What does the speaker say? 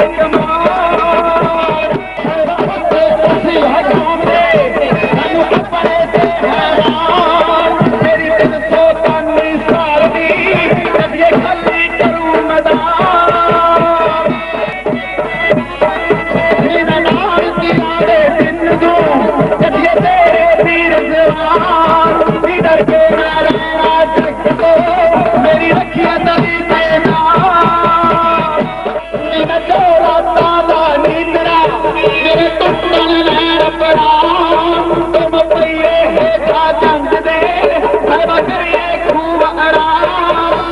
کما سایہ राम तंड दे सभूब आराम